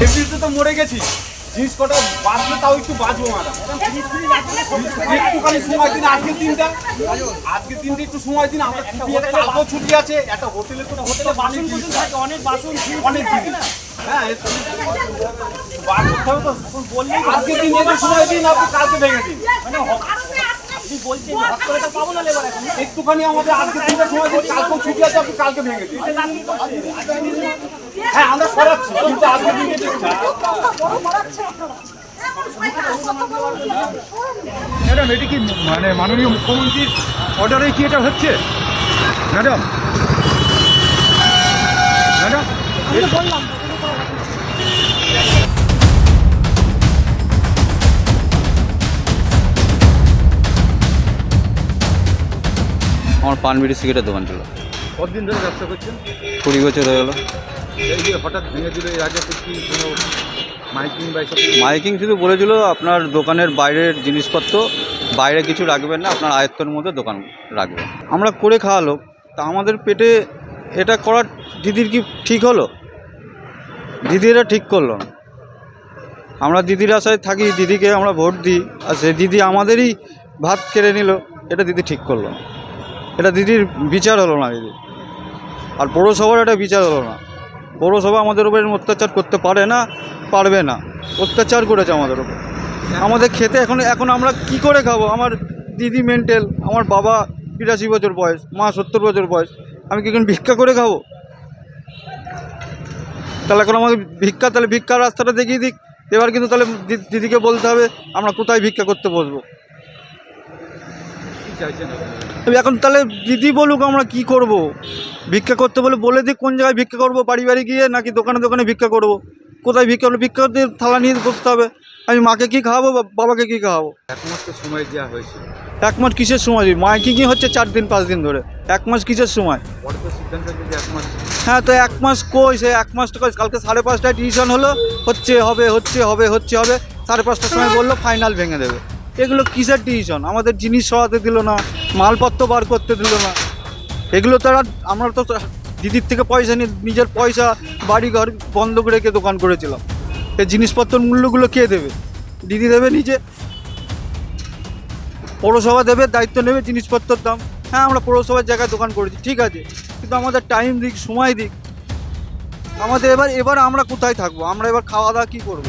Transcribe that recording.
মরে গেছি। জিনিস কটা বাঁচলে তাও একটু বাঁচবো ম্যাডাম একটুখানি সময় দিন আজকে দিনটা আজকে দিনটা একটু সময় দিন আমরা ছুটি আছে কালকেও ছুটি আছে। একটা হোটেলে তো হোটেলে বাসন থাকে অনেক বাসন অনেক জিনিস হ্যাঁ বার করতে হবে তো বললেই আজকে দিন একটু সময় দিন আপনি কালকে ভেঙে দিন। মানে একটুখানি আমাদের আজকে দিনটা সময় দিন কালকেও ছুটি আছে আপনি কালকে ভেঙে দিন। হ্যাঁ আমরা সরাচ্ছি কিন্তু আজকে দিনটা দেখছি ম্যাডাম এটি কি মানে মাননীয় মুখ্যমন্ত্রীর অর্ডারে কি এটা হচ্ছে? ম্যাডাম। ম্যাডাম আমার পান বিড়ি সিগারেটের দোকান ছিল। কতদিন ধরে ব্যবসা করছেন? কুড়ি বছর হয়ে গেলো। এই যে হঠাৎ ভেঙে দিল এর আগে কি কোনো মাইকিং বা মাইকিং শুধু বলেছিল আপনার দোকানের বাইরের জিনিসপত্র বাইরে কিছু রাখবেন না আপনার আয়ত্তের মধ্যে দোকান রাখবেন। আমরা করে খাওয়ালো তা আমাদের পেটে এটা করার দিদির কি ঠিক হলো? দিদি এটা ঠিক করল না। আমরা দিদির আশায় থাকি দিদিকে আমরা ভোট দিই আর সে দিদি আমাদেরই ভাত কেড়ে নিল এটা দিদি ঠিক করল না। এটা দিদির বিচার হলো না দিদি। আর পৌরসভার একটা বিচার হলো না। পৌরসভা আমাদের উপর অত্যাচার করতে পারে না, পারবে না। অত্যাচার করেছে আমাদের উপর। আমাদের খেতে এখন এখন আমরা কি করে খাব? আমার দিদি মেন্টেল, আমার বাবা বিরাশি বছর বয়স, মা সত্তর বছর বয়স, আমি কি এখন ভিক্ষা করে খাব? তাহলে এখন আমাকে ভিক্ষা, তাহলে ভিক্ষার রাস্তাটা দেখিয়ে দিক। এবার কিন্তু তাহলে দিদিকে বলতে হবে, আমরা কোথায় ভিক্ষা করতে বসবো? চাইছেন এখন তাহলে দিদি বলুক আমরা কি করব? ভিক্ষা করতে বলে বলে দিক কোন জায়গায় ভিক্ষা করব বাড়ি বাড়ি গিয়ে নাকি দোকানে দোকানে ভিক্ষা করব? কোথায় ভিক্ষা করব ভিক্ষা করতে থালা নিয়ে বসতে হবে? আমি মাকে কি খাওয়াবো বা- বাবাকে কি খাওয়াবো? এক মাস তো সময় দেওয়া হয়েছিল এক মাস কিসের সময়? মাইকিংই হচ্ছে চার দিন পাঁচ দিন ধরে। এক মাস কিসের সময়? হ্যাঁ তো এক মাস কই সে এক মাস তো কই? কালকে সাড়ে পাঁচটায় টিউশন হলো হচ্ছে হবে হচ্ছে হবে হচ্ছে হবে। সাড়ে পাঁচটার সময় বলল ফাইনাল ভেঙে দেবে। এগুলো কিসের টিউশন আমাদের জিনিস সরাতে দিল না, মালপত্র বার করতে দিল না। এগুলো তারা আমরা তো দিদির থেকে পয়সা নিয়ে, নিজের পয়সা বাড়ি ঘর বন্ধক রেখে দোকান করেছিলাম। এই জিনিসপত্রের মূল্যগুলো কে দেবে? দিদি দেবে নিজে। পৌরসভা দেবে, দায়িত্ব নেবে জিনিসপত্রের দাম। হ্যাঁ আমরা পৌরসভার জায়গায় দোকান করেছি, ঠিক আছে। কিন্তু আমাদের টাইম দিক, সময় দিক। আমাদের এবার এবার আমরা কোথায় থাকব? আমরা এবার খাওয়া দাওয়া কী করব?